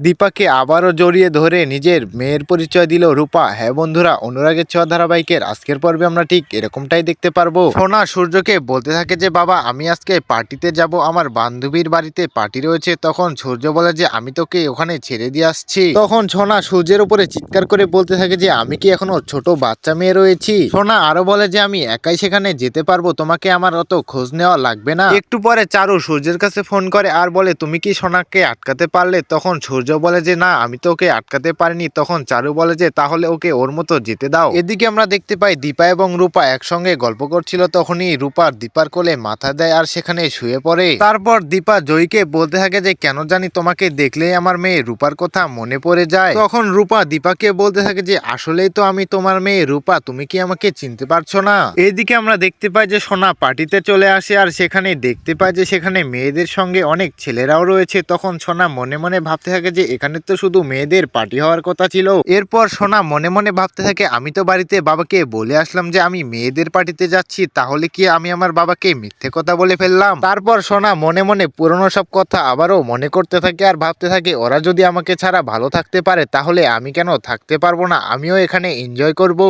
দীপাকে আবারও জড়িয়ে ধরে নিজের মেয়ের পরিচয় দিল রূপা। হ্যাঁ বন্ধুরা, অনুরাগের ছোঁয়া ধারাবাহিকের আজকের পর্বে আমরা ঠিক এরকমটাই দেখতে পারব। সোনা সূর্যকে বলতে থাকে যে, বাবা, আমি আজকে পার্টিতে যাব, আমার বান্ধবীর বাড়িতে পার্টি রয়েছে। তখন সূর্য বলে যে, আমি তোকে ওখানে ছেড়ে দিয়ে আসছি। তখন সোনা সূর্যের উপরে চিৎকার করে বলতে থাকে যে, আমি কি এখনও ছোট বাচ্চা মেয়ে রয়েছি? সোনা আরও বলে যে, আমি একাই সেখানে যেতে পারব, তোমাকে আমার অত খোঁজ নেওয়া লাগবে না। একটু পরে চারু সূর্যের কাছে ফোন করে আর বলে, তুমি কি সোনাকে আটকাতে পারলে? তখন সূর্য বলে যে, না, আমি তো ওকে আটকাতে পারিনি। তখন চারু বলে যে, তাহলে ওকে ওর মতো যেতে দাও। এদিকে আমরা দেখতে পাই দীপা এবং রূপা একসঙ্গে গল্প করছিল, তখনই রূপার দীপার কোলে মাথা দেয় আর সেখানে শুয়ে পড়ে। তারপর দীপা জয়ীকে বলতে থাকে যে, কেন জানি তোমাকে দেখলেই আমার মেয়ে রূপার কথা মনে পড়ে যায়। তখন রূপা দীপাকে বলতে থাকে যে, আসলেই তো আমি তোমার মেয়ে রূপা, তুমি কি আমাকে চিনতে পারছ না? এদিকে আমরা দেখতে পাই যে, সোনা পার্টিতে চলে আসে আর সেখানে দেখতে পাই যে, সেখানে মেয়েদের সঙ্গে অনেক ছেলেরাও রয়েছে। তখন সোনা মনে মনে ভাবতে থাকে যে এখানে তো শুধু মেয়েদের পার্টি হওয়ার কথা ছিল। এরপর সোনা মনে মনে ভাবতে থাকে, আমি তো বাড়িতে বাবাকে বলে আসলাম যে আমি মেয়েদের পার্টিতে যাচ্ছি, তাহলে কি আমি আমার বাবাকে মিথ্যে কথা বলে ফেললাম? তারপর সোনা মনে মনে পুরনো সব কথা আবারও মনে করতে থাকে আর ভাবতে থাকে, ওরা যদি আমাকে ছাড়া ভালো থাকতে পারে, তাহলে আমি কেন থাকতে পারব না? আমিও এখানে এনজয় করব।